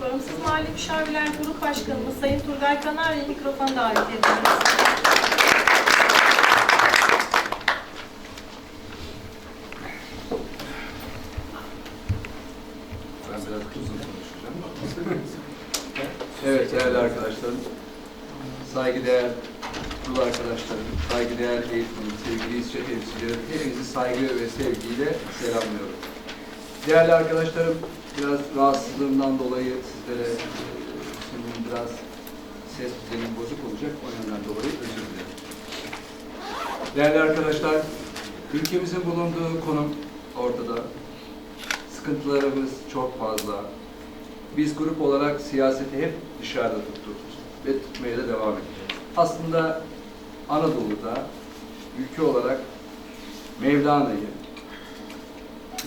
Bağımsız Mahalle Müşavirler Grup Başkanımız Sayın Turgay Kanarya mikrofona davet ediyoruz. Evet değerli arkadaşlarım, saygıdeğer kul arkadaşlarım, saygıdeğer eğitimim, sevgili temsilcilerim, hepinizi saygı ve sevgiyle selamlıyorum. Değerli arkadaşlarım, biraz rahatsızlığımdan dolayı sizlere e, sunum biraz ses düzenim bozuk olacak, o yönden dolayı özür dilerim. Değerli arkadaşlar, ülkemizin bulunduğu konum ortada. Sıkıntılarımız çok fazla. Biz grup olarak siyaseti hep dışarıda tuttuk ve tutmaya da devam edeceğiz. Aslında Anadolu'da ülke olarak Mevlana'yı,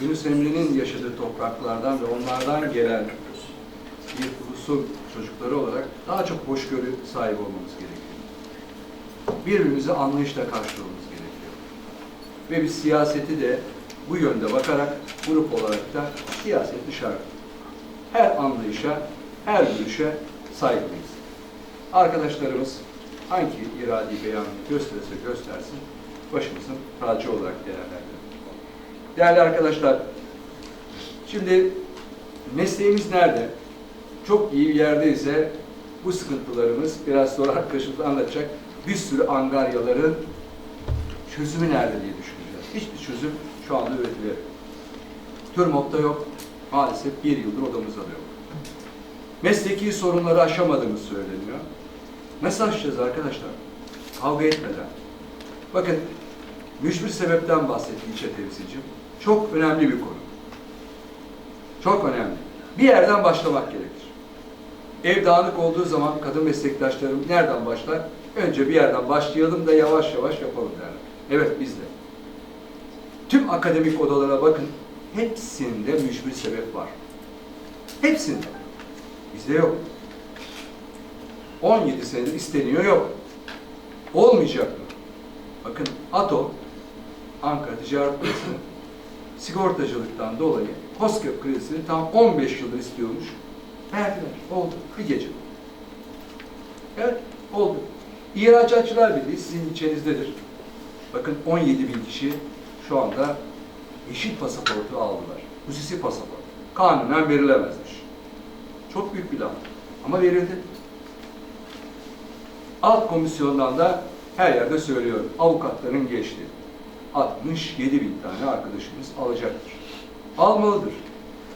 Yunus Emre'nin yaşadığı topraklardan ve onlardan gelen bir ulusun çocukları olarak daha çok hoşgörü sahibi olmamız gerekiyor. Birbirimizi anlayışla karşılamamız gerekiyor. Ve biz siyaseti de bu yönde bakarak grup olarak da siyaset dışarı. Her anlayışa, her görüşe saygılıyız. Arkadaşlarımız hangi iradi beyanı gösterirse göstersin, başımızın tacı olarak değerlendirelim. Değerli arkadaşlar, şimdi mesleğimiz nerede? Çok iyi bir yerde ise bu sıkıntılarımız biraz sonra arkadaşımız anlatacak. Bir sürü angaryaların çözümü nerede diye düşüneceğiz. Hiçbir çözüm şu anda üretiliyor. TÜRMOP'ta yok. Maalesef bir yıldır odamızda da yok. Mesleki sorunları aşamadığımız söyleniyor. Nasıl aşacağız arkadaşlar? Kavga etmeden. Bakın, mücbir sebepten bahsetti ilçe temsilcim. Çok önemli bir konu. Çok önemli. Bir yerden başlamak gerekir. Ev dağınık olduğu zaman kadın meslektaşlarım nereden başlar? Önce bir yerden başlayalım da yavaş yavaş yapalım derler. Evet biz de. Tüm akademik odalara bakın. Hepsinde mücbir sebep var. Hepsinde. Bizde yok. 17 senedir isteniyor yok. Olmayacak mı? Bakın ATO, Ankara Ticaret Odası'nın sigortacılıktan dolayı COSGAP kredisini tam 15 yıldır istiyormuş. Verdiler. Oldu. Bir gece. Evet, oldu. İhracatçılar Birliği sizin ilçenizdedir. Bakın 17 bin kişi şu anda yeşil pasaportu aldılar. Hususi pasaport. Kanunen verilemezmiş. Çok büyük bir laf. Ama verildi. Alt komisyondan da her yerde söylüyorum. Avukatların geçti. 67 bin tane arkadaşımız alacaktır. Almalıdır.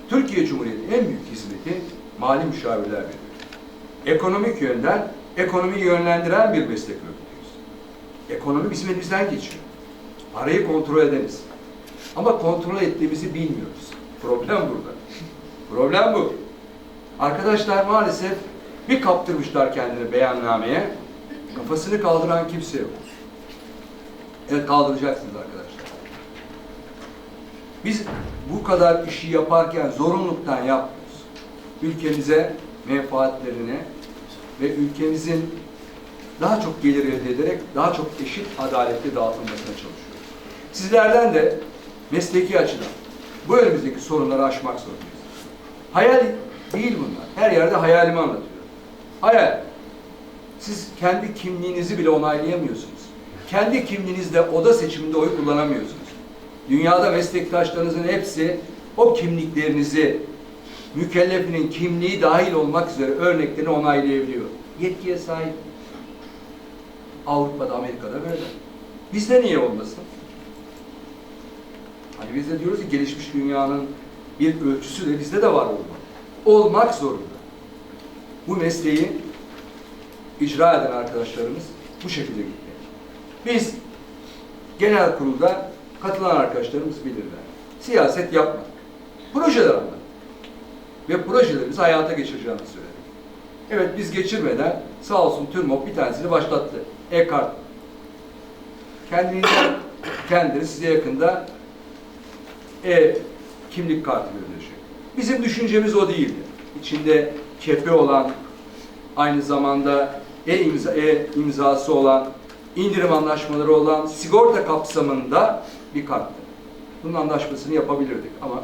Türkiye Cumhuriyeti en büyük hizmeti mali müşavirler veriyor. Ekonomik yönden ekonomiyi yönlendiren bir meslek örgütüyüz. Ekonomi bizim elimizden geçiyor. Parayı kontrol ederiz. Ama kontrol ettiğimizi bilmiyoruz. Problem burada. Problem bu. Arkadaşlar maalesef bir kaptırmışlar kendini beyannameye. Kafasını kaldıran kimse yok. Evet kaldıracaksınız arkadaşlar. Biz bu kadar işi yaparken zorunluluktan yapmıyoruz. Ülkemize menfaatlerine ve ülkemizin daha çok gelir elde ederek daha çok eşit adaletli dağıtılmasına çalışıyoruz. Sizlerden de mesleki açıdan bu önümüzdeki sorunları aşmak zorundayız. Hayal değil bunlar. Her yerde hayalimi anlatıyorum. Hayal. Siz kendi kimliğinizi bile onaylayamıyorsunuz. Kendi kimliğinizde oda seçiminde oy kullanamıyorsunuz. Dünyada meslektaşlarınızın hepsi o kimliklerinizi mükellefinin kimliği dahil olmak üzere örneklerini onaylayabiliyor. Yetkiye sahip. Avrupa'da, Amerika'da böyle. Bizde niye olmasın? Hani biz de diyoruz ki gelişmiş dünyanın bir ölçüsü de bizde de var olmak. Olmak zorunda. Bu mesleği icra eden arkadaşlarımız bu şekilde gitti. Biz genel kurulda katılan arkadaşlarımız bilirler. Siyaset yapmadık. Projeler anladık. Ve projelerimizi hayata geçireceğimizi söyledik. Evet biz geçirmeden sağ olsun TÜRMOP bir tanesini başlattı. E-kart. Kendinize, kendileri size yakında e kimlik kartı verilecek. Bizim düşüncemiz o değildi. İçinde kepe olan, aynı zamanda e imza e imzası olan, indirim anlaşmaları olan sigorta kapsamında bir karttı. Bunun anlaşmasını yapabilirdik ama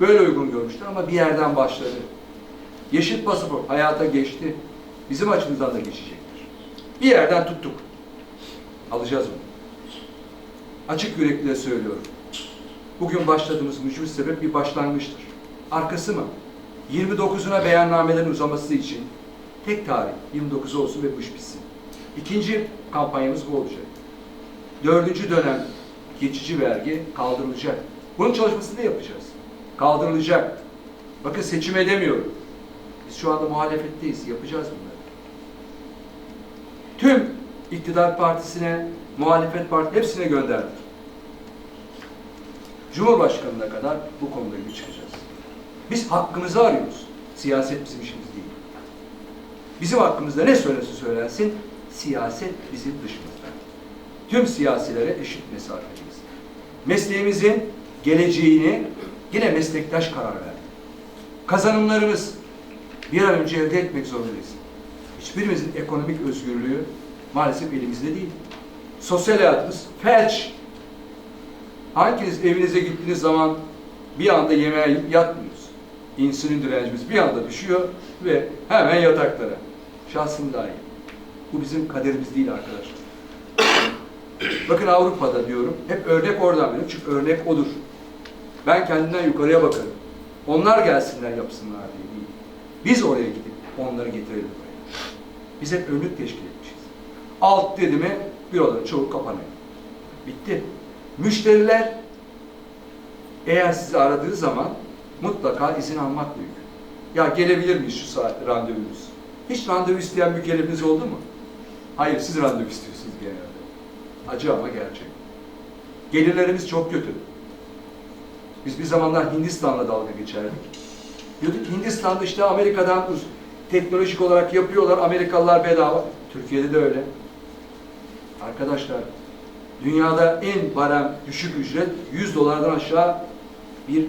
böyle uygun görmüşler ama bir yerden başladı. Yeşil pasaport hayata geçti. Bizim açımızdan da geçecektir. Bir yerden tuttuk. Alacağız bunu. Açık yürekliyle söylüyorum. Bugün başladığımız mücbir sebep bir başlangıçtır. Arkası mı? 29'una beyannamelerin uzaması için tek tarih 29 olsun ve bu iş bitsin. İkinci kampanyamız bu olacak. Dördüncü dönem geçici vergi kaldırılacak. Bunun çalışmasını da yapacağız. Kaldırılacak. Bakın seçim edemiyorum. Biz şu anda muhalefetteyiz. Yapacağız bunları. Tüm iktidar partisine, muhalefet parti hepsine gönderdik. Cumhurbaşkanına kadar bu konuda bir çıkacağız. Biz hakkımızı arıyoruz. Siyaset bizim işimiz değil. Bizim hakkımızda ne söylenirse söylensin, siyaset bizim dışımızda. Tüm siyasilere eşit mesafedeyiz. Mesleğimizin geleceğini yine meslektaş karar verdi. Kazanımlarımız bir an önce elde etmek zorundayız. Hiçbirimizin ekonomik özgürlüğü maalesef elimizde değil. Sosyal hayatımız felç. Hanginiz evinize gittiğiniz zaman bir anda yemeğe yatmıyoruz. İnsülin direncimiz bir anda düşüyor ve hemen yataklara. Şahsım dahil. Bu bizim kaderimiz değil arkadaşlar. Bakın Avrupa'da diyorum, hep örnek oradan veriyorum çünkü örnek odur. Ben kendimden yukarıya bakarım. Onlar gelsinler yapsınlar diye değil. Biz oraya gidip onları getirelim buraya. Biz hep önlük teşkil etmişiz. Alt dedi mi büroların çoğu kapanıyor. Bitti. Müşteriler eğer sizi aradığı zaman mutlaka izin almak mümkün. Ya gelebilir miyiz şu saatte randevumuz? Hiç randevu isteyen mükellefiniz oldu mu? Hayır, siz randevu istiyorsunuz genelde. Acı ama gerçek. Gelirlerimiz çok kötü. Biz bir zamanlar Hindistan'la dalga geçerdik. Diyorduk Hindistan'da işte Amerika'dan teknolojik olarak yapıyorlar, Amerikalılar bedava. Türkiye'de de öyle. Arkadaşlar, dünyada en barem düşük ücret 100 dolardan aşağı bir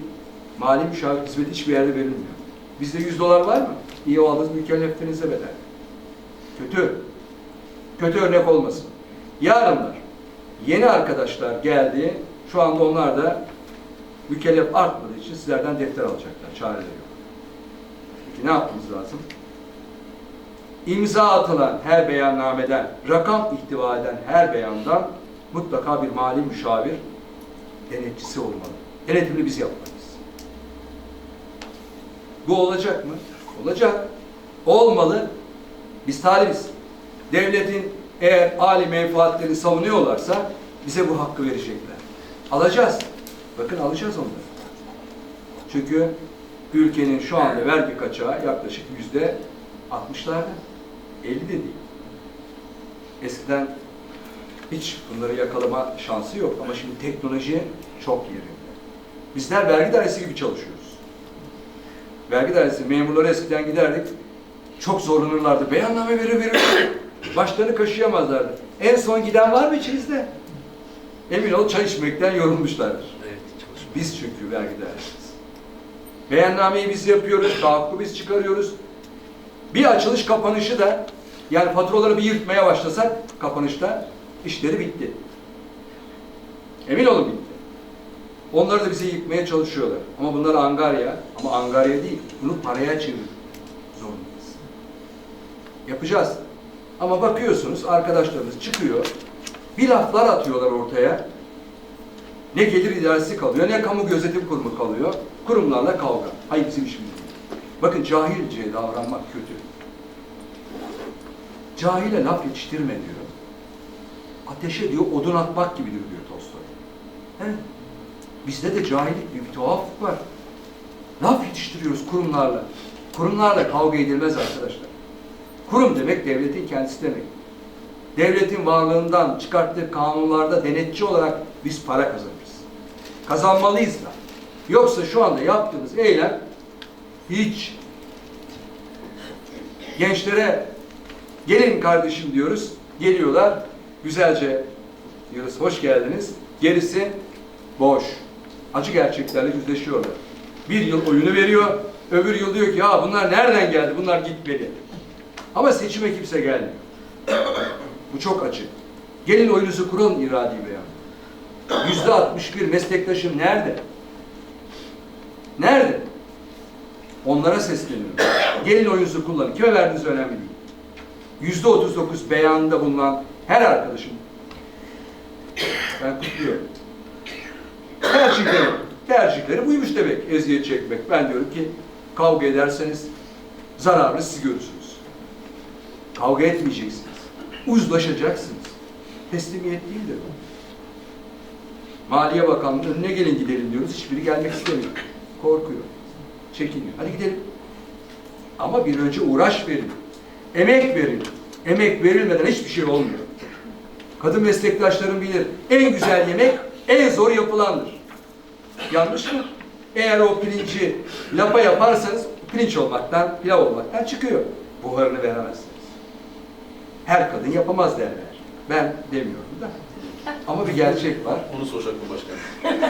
mali müşavir hizmeti hiçbir yerde verilmiyor. Bizde 100 dolar var mı? İyi o aldığınız mükelleflerinize bedel. Kötü. Kötü örnek olmasın. Yarınlar yeni arkadaşlar geldi. Şu anda onlar da mükellef artmadığı için sizlerden defter alacaklar. Çareleri yok. Peki ne yapmamız lazım? İmza atılan her beyannameden, rakam ihtiva eden her beyandan mutlaka bir mali müşavir denetçisi olmalı. Denetimini biz yapmalıyız. Bu olacak mı? Olacak. Olmalı. Biz talibiz. Devletin eğer âli menfaatlerini savunuyorlarsa bize bu hakkı verecekler. Alacağız. Bakın alacağız onları. Çünkü ülkenin şu anda vergi kaçağı yaklaşık yüzde 60'larda. 50 de değil. Eskiden hiç bunları yakalama şansı yok ama şimdi teknoloji çok yerinde. Bizler vergi dairesi gibi çalışıyoruz. Vergi dairesi memurları eskiden giderdik. Çok zorlanırlardı. Beyanname verir verir. Başlarını kaşıyamazlardı. En son giden var mı içinizde? Emin ol çay içmekten yorulmuşlardır. Evet, çalışma. Biz çünkü vergi dairesiyiz. Beyannameyi biz yapıyoruz, tahakkü biz çıkarıyoruz. Bir açılış kapanışı da yani faturaları bir yırtmaya başlasak kapanışta işleri bitti. Emin olun bitti. Onları da bize yıkmaya çalışıyorlar. Ama bunlar Angarya. Ama Angarya değil. Bunu paraya çevir zorundayız. Yapacağız. Ama bakıyorsunuz arkadaşlarımız çıkıyor. Bir laflar atıyorlar ortaya. Ne gelir idaresi kalıyor, ne kamu gözetim kurumu kalıyor. Kurumlarla kavga. Hayır bizim işimiz değil. Bakın cahilce davranmak kötü. Cahile laf yetiştirme diyor. Ateşe diyor odun atmak gibidir diyor Tolstoy. Evet. Bizde de cahillik bir, bir tuhaflık var. Laf yetiştiriyoruz kurumlarla. Kurumlarla kavga edilmez arkadaşlar. Kurum demek devletin kendisi demek. Devletin varlığından çıkarttığı kanunlarda denetçi olarak biz para kazanırız. Kazanmalıyız da. Yoksa şu anda yaptığımız eylem hiç gençlere gelin kardeşim diyoruz. Geliyorlar. Güzelce diyoruz hoş geldiniz. Gerisi boş. Acı gerçeklerle yüzleşiyorlar. Bir yıl oyunu veriyor. Öbür yıl diyor ki ya bunlar nereden geldi? Bunlar gitmeli. Ama seçime kimse gelmiyor. Bu çok acı. Gelin oyunuzu kurun iradi beyan. Yüzde 61 meslektaşım nerede? Nerede? Onlara sesleniyorum. Gelin oyunuzu kullanın. Kime verdiğiniz önemli değil. Yüzde otuz dokuz beyanında bulunan her arkadaşım ben kutluyorum. Tercihleri, tercihleri buymuş demek eziyet çekmek. Ben diyorum ki kavga ederseniz zararını siz görürsünüz. Kavga etmeyeceksiniz. Uzlaşacaksınız. Teslimiyet değildir bu. Maliye Bakanlığı'nın önüne gelin gidelim diyoruz. Hiçbiri gelmek istemiyor. Korkuyor. Çekiniyor. Hadi gidelim. Ama bir önce uğraş verin. Emek verin. Emek verilmeden hiçbir şey olmuyor. Kadın meslektaşlarım bilir. En güzel yemek en zor yapılandır. Yanlış mı? Eğer o pirinci lapa yaparsanız pirinç olmaktan, pilav olmaktan çıkıyor. Buharını veremezsiniz. Her kadın yapamaz derler. Ben demiyorum da. Ama bir gerçek var. Onu soracak mı başkan?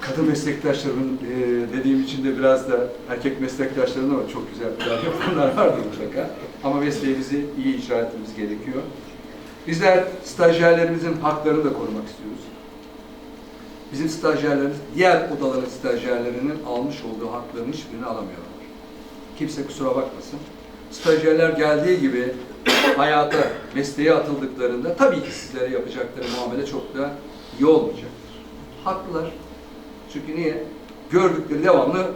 Kadın meslektaşlarımın e, dediğim için de biraz da erkek meslektaşlarım da var. Çok güzel plan yapanlar vardır mutlaka. Ama mesleğimizi iyi icra etmemiz gerekiyor. Bizler stajyerlerimizin haklarını da korumak istiyoruz. Bizim stajyerlerimiz, diğer odaların stajyerlerinin almış olduğu hakların hiçbirini alamıyorlar. Kimse kusura bakmasın. Stajyerler geldiği gibi hayata, mesleğe atıldıklarında tabii ki sizlere yapacakları muamele çok da iyi olmayacaktır. Haklılar. Çünkü niye? Gördükleri devamlı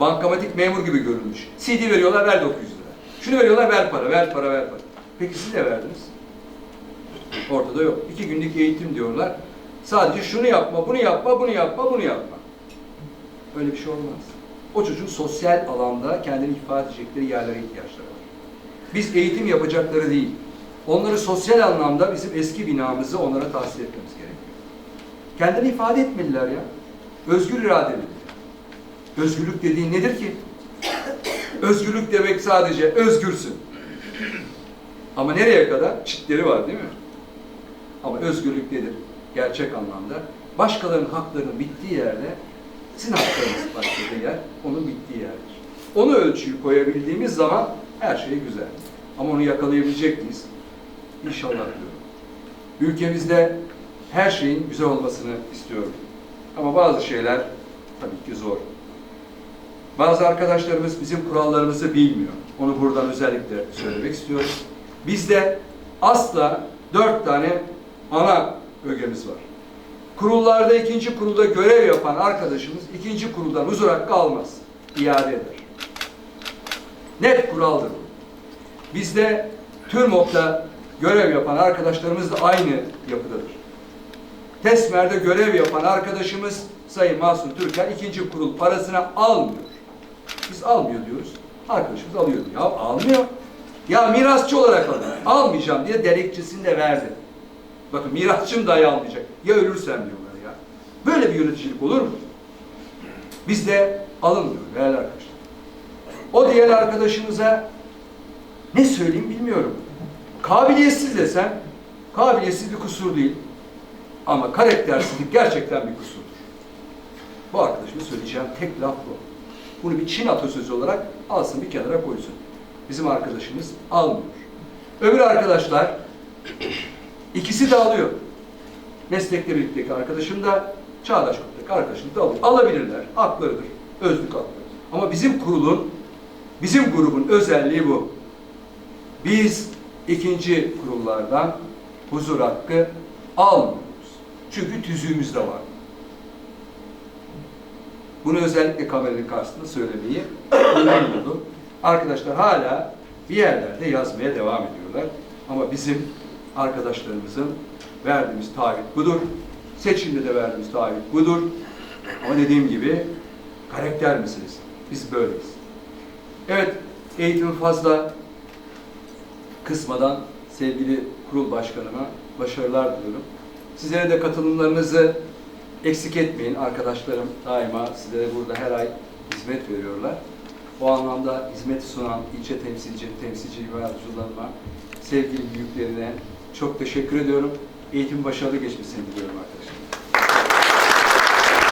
bankamatik memur gibi görülmüş. CD veriyorlar, ver 900 lira. Şunu veriyorlar, ver para, ver para, ver para. Peki siz ne verdiniz? Ortada yok. İki günlük eğitim diyorlar. Sadece şunu yapma, bunu yapma, bunu yapma, bunu yapma. Öyle bir şey olmaz. O çocuğun sosyal alanda kendini ifade edecekleri yerlere ihtiyaçları var. Biz eğitim yapacakları değil, onları sosyal anlamda bizim eski binamızı onlara tahsis etmemiz gerekiyor. Kendini ifade etmeliler ya. Özgür iradeli. Özgürlük dediğin nedir ki? Özgürlük demek sadece özgürsün. Ama nereye kadar? Çitleri var değil mi? Ama özgürlük nedir? Gerçek anlamda. Başkalarının haklarının bittiği yerde sizin haklarınız başladığı yer, onun bittiği yerdir. Onu ölçüyü koyabildiğimiz zaman her şey güzel. Ama onu yakalayabilecek miyiz? İnşallah diyorum. Ülkemizde her şeyin güzel olmasını istiyorum. Ama bazı şeyler tabii ki zor. Bazı arkadaşlarımız bizim kurallarımızı bilmiyor. Onu buradan özellikle söylemek istiyorum. Bizde asla dört tane ana ögemiz var. Kurullarda ikinci kurulda görev yapan arkadaşımız ikinci kuruldan huzur hakkı almaz. İade eder. Net kuraldır bu. Bizde TÜRMOP'ta görev yapan arkadaşlarımız da aynı yapıdadır. TESMER'de görev yapan arkadaşımız Sayın Mahsun Türker ikinci kurul parasını almıyor. Biz almıyor diyoruz. Arkadaşımız alıyor. Ya almıyor. Ya mirasçı olarak alıyor. Almayacağım diye dilekçesini de verdi. Bakın mirasçım dahi almayacak. Ya ölürsem diyorlar ya. Böyle bir yöneticilik olur mu? Bizde alınmıyor değerli arkadaşlar. O diğer arkadaşımıza ne söyleyeyim bilmiyorum. Kabiliyetsiz desem, kabiliyetsiz bir kusur değil. Ama karaktersizlik gerçekten bir kusurdur. Bu arkadaşıma söyleyeceğim tek laf bu. Bunu bir Çin atasözü olarak alsın bir kenara koysun. Bizim arkadaşımız almıyor. Öbür arkadaşlar ikisi de alıyor. Meslekte birlikteki arkadaşım da Çağdaş Kurul'daki arkadaşım da alıyor. Alabilirler. Haklarıdır. Özlük hakları. Ama bizim kurulun, bizim grubun özelliği bu. Biz ikinci kurullardan huzur hakkı almıyoruz. Çünkü tüzüğümüzde var. Bunu özellikle kameranın karşısında söylemeyi buldum. Arkadaşlar hala bir yerlerde yazmaya devam ediyorlar. Ama bizim arkadaşlarımızın verdiğimiz taahhüt budur. Seçimde de verdiğimiz taahhüt budur. Ama dediğim gibi karakter meselesi. Biz böyleyiz. Evet, eğitimi fazla kısmadan sevgili kurul başkanıma başarılar diliyorum. Sizlere de katılımlarınızı eksik etmeyin. Arkadaşlarım daima sizlere burada her ay hizmet veriyorlar. O anlamda hizmet sunan ilçe temsilci, temsilci ve yardımcılarıma, sevgili büyüklerine çok teşekkür ediyorum. Eğitim başarılı geçmesini diliyorum arkadaşlar.